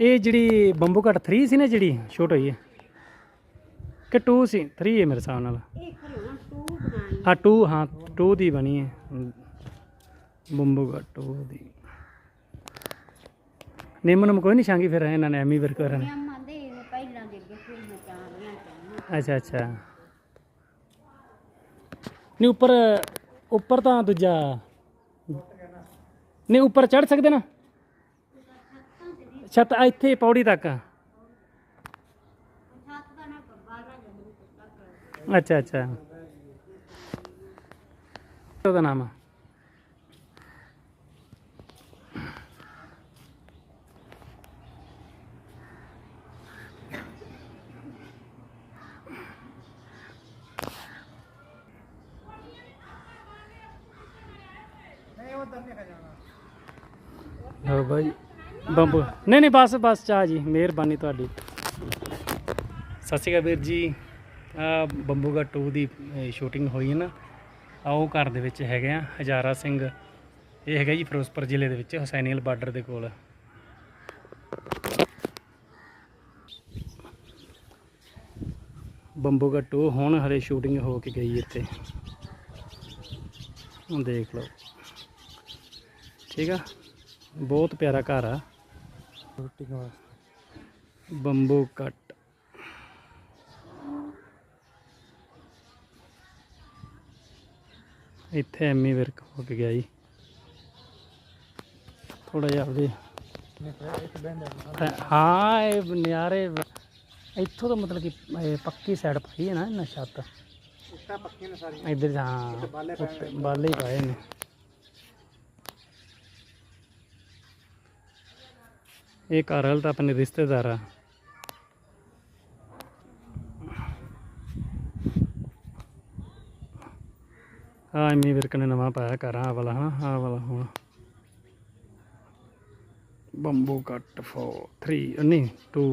ਇਹ ਜਿਹੜੀ ਬੰਬੂ ਘਟ 3 ਸੀ ਨਾ ਜਿਹੜੀ ਛੋਟ ਹੋਈ ਹੈ। ਕਿ 2 ਸੀ? 3 ਹੈ ਮੇਰੇ ਹਿਸਾਬ ਨਾਲ। ਇਹ ਟੂ ਹਾਂ 2 ਹਾਂ 2 ਦੀ ਬਣੀ ਹੈ। ਬੰਬੂ ਘਟ 2 ਦੀ। ਨਿੰਮ ਨੂੰ ਕੋਈ ਨਹੀਂ ਛਾਂਗੀ ਫਿਰ, ਇਹਨਾਂ ਨੇ ਐਮੀ ਵਰਕ ਕਰਨ। ਅੱਛਾ ਅੱਛਾ। ਨਹੀਂ, ਉੱਪਰ ਉੱਪਰ ਤਾਂ ਦੂਜਾ। ਨਹੀਂ, ਉੱਪਰ ਚੜ ਸਕਦੇ ਨਾ? ਛੱਤ ਇੱਥੇ ਪੌੜੀ ਤੱਕ। ਛੱਤ ਦਾ ਨਾ ਬਾਹਰ ਜੰਮੂ ਤੱਕ ਅੱਛਾ ਅੱਛਾ। ਉਹਦਾ ਨਾਮ ਆ? ਹੋ ਭਾਈ ਬੰਬੂ। ਨਹੀਂ ਨਹੀਂ, ਬਸ ਬਸ ਚਾਹ ਜੀ, ਮਿਹਰਬਾਨੀ ਤੁਹਾਡੀ। ਸਤਿ ਸ਼੍ਰੀ ਅਕਾਲ ਵੀਰ ਜੀ। ਆ ਬੰਬੂਗਾ 2 ਦੀ ਸ਼ੂਟਿੰਗ ਹੋਈ ਹੈ ਨਾ, ਆ ਉਹ ਘਰ ਦੇ ਵਿੱਚ ਹੈਗੇ ਆ, ਹਜ਼ਾਰਾ ਸਿੰਘ। ਇਹ ਹੈਗਾ ਜੀ ਫਿਰੋਜ਼ਪੁਰ ਜ਼ਿਲ੍ਹੇ ਦੇ ਵਿੱਚ ਹੁਸੈਨੀਅਲ ਬਾਰਡਰ ਦੇ ਕੋਲ। ਬੰਬੂਗਾ 2 ਹੁਣ ਹਲੇ ਸ਼ੂਟਿੰਗ ਹੋ ਕੇ ਗਈ ਇੱਥੇ। ਹੁਣ ਦੇਖ ਲਓ। ਠੀਕ ਆ? ਬਹੁਤ ਪਿਆਰਾ ਘਰ ਆ। ਸ਼ੂਟਿੰਗ ਵਾਸਤੇ। ਬੰਬੂ ਕੱਟ। ਇੱਥੇ ਐਮੀ ਵਰਕ ਹੋ ਕੇ ਗਿਆ ਜੀ। ਥੋੜਾ ਜਿਹਾ ਆਪਦੇ ਹਾਂ ਇਹ ਨਿਆਰੇ ਇੱਥੋਂ ਤਾਂ ਮਤਲਬ ਕਿ ਪੱਕੀ ਸਾਈਡ ਪਾਈ ਹੈ ਨਾ ਇਹਨਾਂ ਛੱਤ। ਇੱਧਰ ਹਾਂ ਬਾਲੇ ਪਾਏ ਨੇ। ਇਹ ਘਰ ਵਾਲਾ ਤਾਂ ਆਪਣੇ ਰਿਸ਼ਤੇਦਾਰ ਆ। ਆ ਐਮੀ ਨਵਾਂ ਪਾਇਆ ਘਰ ਆ ਵਾਲਾ ਹਨਾ ਆ ਵਾਲਾ ਹੁਣ। ਬੰਬੂ ਕੱਟ 4 3 ਨਹੀਂ 2